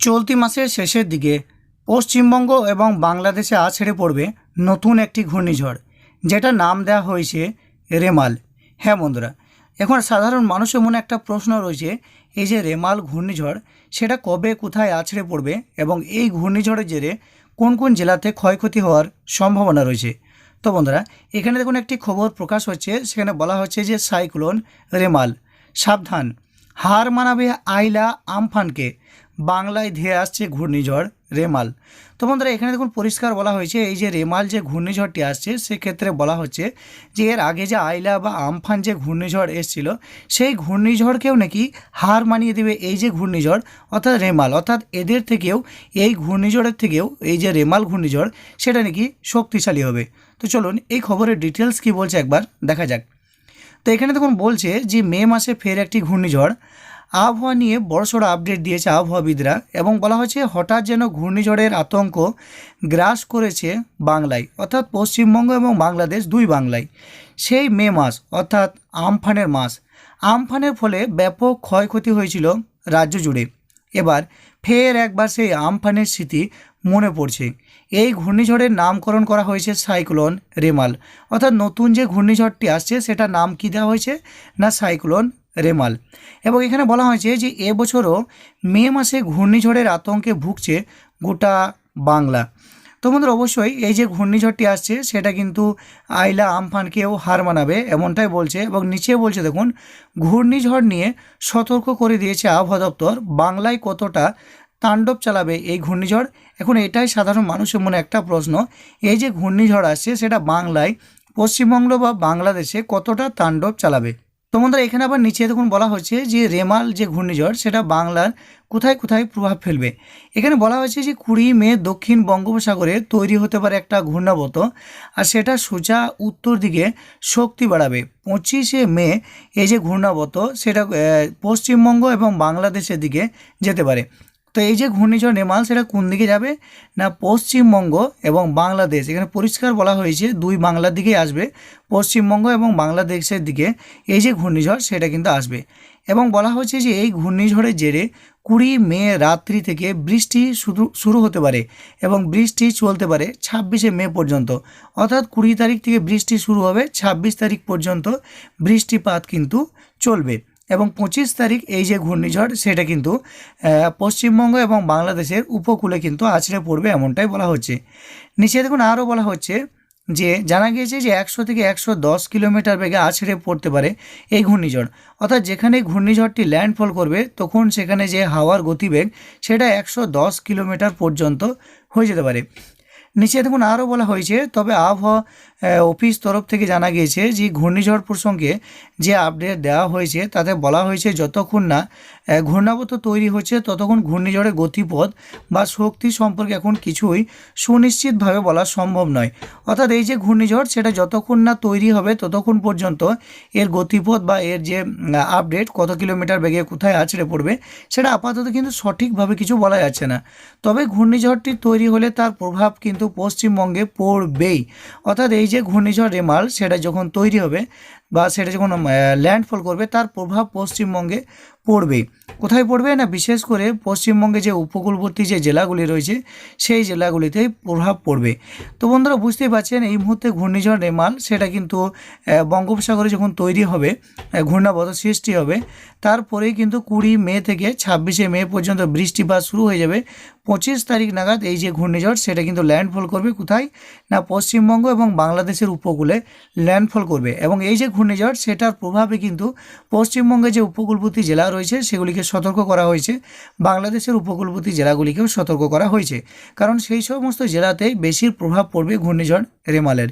চলতি মাসের শেষের দিকে পশ্চিমবঙ্গ এবং বাংলাদেশে আছড়ে পড়বে নতুন একটি ঘূর্ণিঝড় যেটা নাম দেওয়া হয়েছে রেমাল। হ্যাঁ বন্ধুরা, এখন সাধারণ মানুষের মনে একটা প্রশ্ন রয়েছে, এই যে রেমাল ঘূর্ণিঝড়, সেটা কবে, কোথায় আছড়ে পড়বে এবং এই ঘূর্ণিঝড়ের জেরে কোন কোন জেলাতে ক্ষয়ক্ষতি হওয়ার সম্ভাবনা রয়েছে? তো বন্ধুরা, এখানে দেখুন একটি খবর প্রকাশ হচ্ছে, সেখানে বলা হচ্ছে যে সাইক্লোন রেমাল, সাবধান, হার মানাবে আইলা আমফানকে। বাংলায় ধেয়ে আসছে ঘূর্ণিঝড় রেমাল। তো বন্ধুরা, এখানে দেখুন পরিষ্কার বলা হয়েছে, এই যে রেমাল যে ঘূর্ণিঝড়টি আসছে, সেক্ষেত্রে বলা হচ্ছে যে এর আগে যে আইলা বা আমফান যে ঘূর্ণিঝড় এসেছিল, সেই ঘূর্ণিঝড়কেও নাকি হার মানিয়ে দেবে এই যে ঘূর্ণিঝড়, অর্থাৎ রেমাল। অর্থাৎ এদের থেকেও, এই ঘূর্ণিঝড়ের থেকেও, এই যে রেমাল ঘূর্ণিঝড়, সেটা নাকি শক্তিশালী হবে। তো চলুন, এই খবরের ডিটেলস কি বলছে একবার দেখা যাক। তো এখানে দেখুন বলছে যে মে মাসে ফের একটি ঘূর্ণিঝড় আবহাওয়া নিয়ে বড়সড় আপডেট দিয়েছে আবহাওয়াবিদরা এবং বলা হয়েছে হঠাৎ যেন ঘূর্ণিঝড়ের আতঙ্ক গ্রাস করেছে বাংলায়, অর্থাৎ পশ্চিমবঙ্গ এবং বাংলাদেশ দুই বাংলায়। সেই মে মাস, অর্থাৎ আমফানের মাস। আমফানের ফলে ব্যাপক ক্ষয়ক্ষতি হয়েছিল রাজ্য জুড়ে। এবার ফের একবার সেই আমফানের স্মৃতি মনে পড়ছে। এই ঘূর্ণিঝড়ের নামকরণ করা হয়েছে সাইক্লোন রেমাল। অর্থাৎ নতুন যে ঘূর্ণিঝড়টি আসছে সেটা নাম কী দেওয়া হয়েছে? না সাইক্লোন রেমাল। এবং এখানে বলা হয়েছে যে এবছরও মে মাসে ঘূর্ণিঝড়ের আতঙ্কে ভুগছে গোটা বাংলা। তো বন্ধুরা, অবশ্যই এই যে ঘূর্ণিঝড়টি আসছে, সেটা কিন্তু আইলা আমফানকেও হার মানাবে, এমনটাই বলছে। এবং নিচে বলছে, দেখুন, ঘূর্ণিঝড় নিয়ে সতর্ক করে দিয়েছে আবহাওয়া দপ্তর, বাংলায় কতটা তাণ্ডব চালাবে এই ঘূর্ণিঝড়? এখন এটাই সাধারণ মানুষের মনে একটা প্রশ্ন, এই যে ঘূর্ণিঝড় আসছে, সেটা বাংলায়, পশ্চিমবঙ্গ বা বাংলাদেশে কতটা তাণ্ডব চালাবে? তো বন্ধুরা এখানে আবার নিচে দেখুন বলা হচ্ছে যে রেমাল যে ঘূর্ণিঝড়, সেটা বাংলার কোথায় কোথায় প্রভাব ফেলবে। এখানে বলা হয়েছে যে কুড়ি মে দক্ষিণ বঙ্গোপসাগরে তৈরি হতে পারে একটা ঘূর্ণাবত, আর সেটা সোজা উত্তর দিকে শক্তি বাড়াবে। পঁচিশে মে এই যে ঘূর্ণাবত, সেটা পশ্চিমবঙ্গ এবং বাংলাদেশের দিকে যেতে পারে। তো এই যে ঘূর্ণিঝড় নেমাল, সেটা কোন দিকে যাবে? না পশ্চিমবঙ্গ এবং বাংলাদেশ। এখানে পরিষ্কার বলা হয়েছে, দুই বাংলার দিকেই আসবে, পশ্চিমবঙ্গ এবং বাংলাদেশের দিকে। এই যে ঘূর্ণিঝড়, সেটা কিন্তু আসবে। এবং বলা হয়েছে যে এই ঘূর্ণিঝড়ের জেরে কুড়ি মে রাত্রি থেকে বৃষ্টি শুরু শুরু হতে পারে এবং বৃষ্টি চলতে পারে ছাব্বিশে মে পর্যন্ত। অর্থাৎ কুড়ি তারিখ থেকে বৃষ্টি শুরু হবে, ছাব্বিশ তারিখ পর্যন্ত বৃষ্টিপাত কিন্তু চলবে। এবং পঁচিশ তারিখ এই যে ঘূর্ণিঝড়, সেটা কিন্তু পশ্চিমবঙ্গ এবং বাংলাদেশের উপকূলে কিন্তু আছড়ে পড়বে এমনটাই বলা হচ্ছে। নিচে দেখুন, আরও বলা হচ্ছে যে, জানা গিয়েছে যে একশো থেকে একশো দশ কিলোমিটার বেগে আছড়ে পড়তে পারে এই ঘূর্ণিঝড়। অর্থাৎ যেখানে ঘূর্ণিঝড়টি ল্যান্ডফল করবে, তখন সেখানে যে হাওয়ার গতিবেগ, সেটা একশো দশ কিলোমিটার পর্যন্ত হয়ে যেতে পারে। নিচে দেখুন আরও বলা হয়েছে তবে আবহাওয়া অফিস তরফ থেকে জানা গিয়েছে যে ঘূর্ণিঝড় প্রসঙ্গে যে আপডেট দেওয়া হয়েছে তাতে বলা হয়েছে যতক্ষণ না আহ, ঘূর্ণাবত তৈরি হচ্ছে ততক্ষণ ঘূর্ণিঝড়ের গতিপথ বা শক্তি সম্পর্কে এখন কিছুই সুনিশ্চিতভাবে বলা সম্ভব নয়। অর্থাৎ এই যে ঘূর্ণিঝড় সেটা যতক্ষণ না তৈরি হবে ততক্ষণ পর্যন্ত এর গতিপথ বা এর যে আপডেট কত কিলোমিটার বেগে কোথায় আছড়ে পড়বে সেটা আপাতত কিন্তু সঠিকভাবে কিছু বলা যাচ্ছে না। তবে ঘূর্ণিঝড়টি তৈরি হলে তার প্রভাব কিন্তু পশ্চিমবঙ্গে পড়বেই। অর্থাৎ এই যে ঘূর্ণিঝড় রেমাল সেটা যখন তৈরি হবে বা সেটা যখন ল্যান্ডফল করবে, তার প্রভাব পশ্চিমবঙ্গে পড়বে কোথায় পড়বে না, বিশেষ করে পশ্চিমবঙ্গে যে উপকূলবর্তী যে জেলাগুলি রয়েছে, সেই জেলাগুলিতেই প্রভাব পড়বে। তো বন্ধুরা, বুঝতেই পারছেন, এই মুহূর্তে ঘূর্ণিঝড় রেমাল সেটা কিন্তু বঙ্গোপসাগরে যখন তৈরি হবে ঘূর্ণাবত সৃষ্টি হবে, তারপরেই কিন্তু কুড়ি মে থেকে ছাব্বিশে মে পর্যন্ত বৃষ্টিপাত শুরু হয়ে যাবে। পঁচিশ তারিখ নাগাদ এই যে ঘূর্ণিঝড়, সেটা কিন্তু ল্যান্ডফল করবে কোথায়? না পশ্চিমবঙ্গ এবং বাংলাদেশের উপকূলে ল্যান্ডফল করবে। এবং এই যে ঘূর্ণিঝড়, সেটার প্রভাবে কিন্তু পশ্চিমবঙ্গে যে উপকূলবর্তী জেলা রয়েছে, সেগুলিকে সতর্ক করা হয়েছে। বাংলাদেশের উপকূলবর্তী জেলাগুলিকেও সতর্ক করা হয়েছে। কারণ সেই সমস্ত জেলাতেই বেশি প্রভাব পড়বে ঘূর্ণিঝড় রেমালের।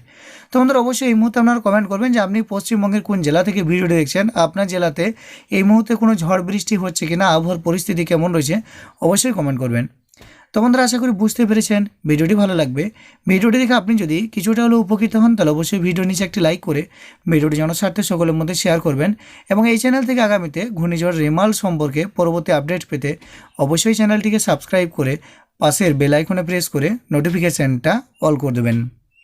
তো বন্ধুরা, অবশ্যই এই মুহূর্তে আপনারা কমেন্ট করবেন যে আপনি পশ্চিমবঙ্গের কোন জেলা থেকে ভিডিওটি দেখছেন, আপনার জেলাতে এই মুহূর্তে কোনো ঝড় বৃষ্টি হচ্ছে কিনা, আবহাওয়ার পরিস্থিতি কেমন রয়েছে, অবশ্যই কমেন্ট করবেন। তো বন্ধুরা, আশা করি বুঝতে পেরেছেন, ভিডিওটি ভালো লাগবে। ভিডিওটি দেখে আপনি যদি কিছুটা হলেও উপকৃত হন, তাহলে অবশ্যই ভিডিও নিচে একটি লাইক করে ভিডিওটি জনস্বার্থে সকলের মধ্যে শেয়ার করবেন এবং এই চ্যানেল থেকে আগামীতে ঘূর্ণিঝড় রেমাল সম্পর্কে পরবর্তী আপডেট পেতে অবশ্যই চ্যানেলটিকে সাবস্ক্রাইব করে পাশের বেল আইকনে প্রেস করে নোটিফিকেশানটা অল করে দেবেন।